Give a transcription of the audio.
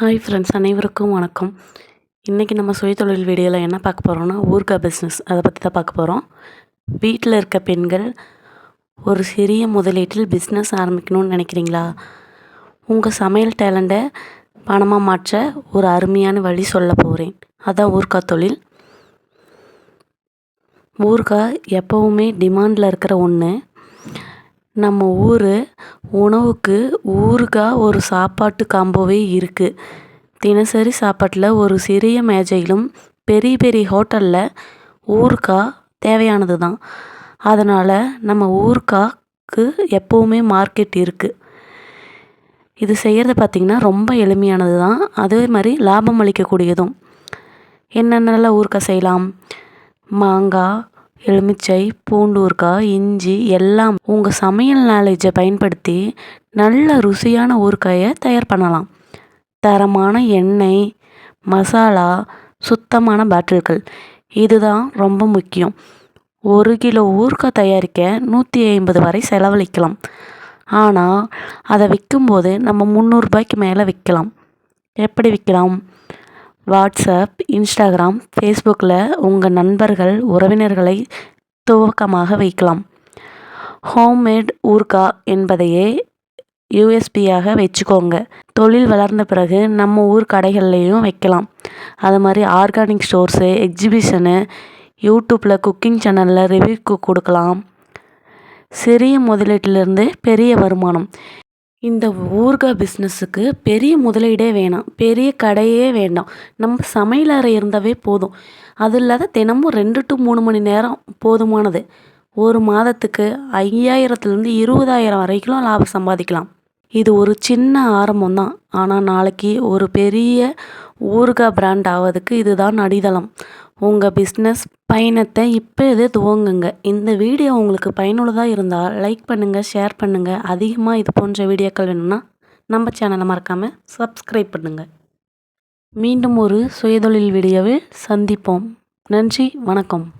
Hi friends அனைவருக்கும் வணக்கம். இன்றைக்கி நம்ம சுயதொழில் வீடியோவில் என்ன பார்க்க போகிறோம்னா ஊர்கா பிஸ்னஸ் அதை பற்றி தான் பார்க்க போகிறோம் வீட்டில் இருக்க பெண்கள் ஒரு சிறிய முதலீட்டில் பிஸ்னஸ் ஆரம்பிக்கணும்னு நினைக்கிறீங்களா? உங்கள் சமையல் டேலண்ட்டை பணமாக மாற்ற ஒரு அருமையான வழி சொல்ல போகிறேன் அதான் ஊர்கா தொழில். ஊர்கா எப்போவுமே டிமாண்டில் இருக்கிற ஒன்று நம்ம ஊர் உணவுக்கு ஊறுகாய் ஒரு சாப்பாட்டு காம்போவே இருக்குது தினசரி சாப்பாட்டில் ஒரு சிறிய மேஜையிலும் பெரிய பெரிய ஹோட்டலில் ஊறுகாய் தேவையானது தான் அதனால் நம்ம ஊறுகாய்க்கு எப்போவுமே மார்க்கெட் இருக்குது இது செய்கிறது பார்த்திங்கன்னா ரொம்ப எளிமையானது தான் அதே மாதிரி லாபம் அளிக்கக்கூடியதும். என்னென்னலாம் ஊறுகாய் செய்யலாம்? மாங்காய் எலுமிச்சை பூண்டூறுகாய் இஞ்சி எல்லாம் உங்கள் சமையல் நாலேஜை பயன்படுத்தி நல்ல ருசியான ஊறுகாயை தயார் பண்ணலாம். தரமான எண்ணெய் மசாலா சுத்தமான பாட்டில்கள். இதுதான் ரொம்ப முக்கியம். ஒரு கிலோ ஊறுகாய் தயாரிக்க நூற்றி ஐம்பது வரை செலவழிக்கலாம். ஆனால் அதை விற்கும்போது நம்ம முந்நூறுபாய்க்கு மேலே விற்கலாம் எப்படி விற்கலாம் வாட்ஸ்அப் இன்ஸ்டாகிராம் ஃபேஸ்புக்கில் உங்கள் நண்பர்கள் உறவினர்களை துவக்கமாக வைக்கலாம். ஹோம்மேட் ஊர்கா என்பதையே யூஎஸ்பியாக வச்சுக்கோங்க. தொழில் வளர்ந்த பிறகு நம்ம ஊர் கடைகள்லேயும் வைக்கலாம். அது மாதிரி ஆர்கானிக் ஸ்டோர்ஸு எக்ஸிபிஷனு யூடியூப்பில் குக்கிங் சேனலில் ரிவ்யூக்கு கொடுக்கலாம். சிறிய முதலீட்டிலிருந்து பெரிய வருமானம். இந்த ஊறுகாய் பிஸ்னஸுக்கு பெரிய முதலீடே வேணாம். பெரிய கடையே வேண்டாம். நம்ம சமையல் அறை இருந்தாவே போதும். அது இல்லாத தினமும் ரெண்டு டு மூணு மணி நேரம் போதுமானது. ஒரு மாதத்துக்கு ஐயாயிரத்துலேருந்து இருபதாயிரம் வரைக்கும் லாபம் சம்பாதிக்கலாம். இது ஒரு சின்ன ஆரம்பம் தான். ஆனால் நாளைக்கு ஒரு பெரிய ஊறுகாய் பிராண்ட் ஆவதுக்கு இதுதான் அடித்தளம். உங்கள் பிஸ்னஸ் பயணத்தை இப்போ இதே துவங்குங்க. இந்த வீடியோ உங்களுக்கு பயனுள்ளதாக இருந்தால் லைக் பண்ணுங்கள் ஷேர் பண்ணுங்கள் அதிகமாக இது போன்ற வீடியோக்கள் வேணும்னா நம்ம சேனலை மறக்காமல் சப்ஸ்கிரைப் பண்ணுங்கள் மீண்டும் ஒரு சுயதொழில் வீடியோவில் சந்திப்போம். நன்றி வணக்கம்.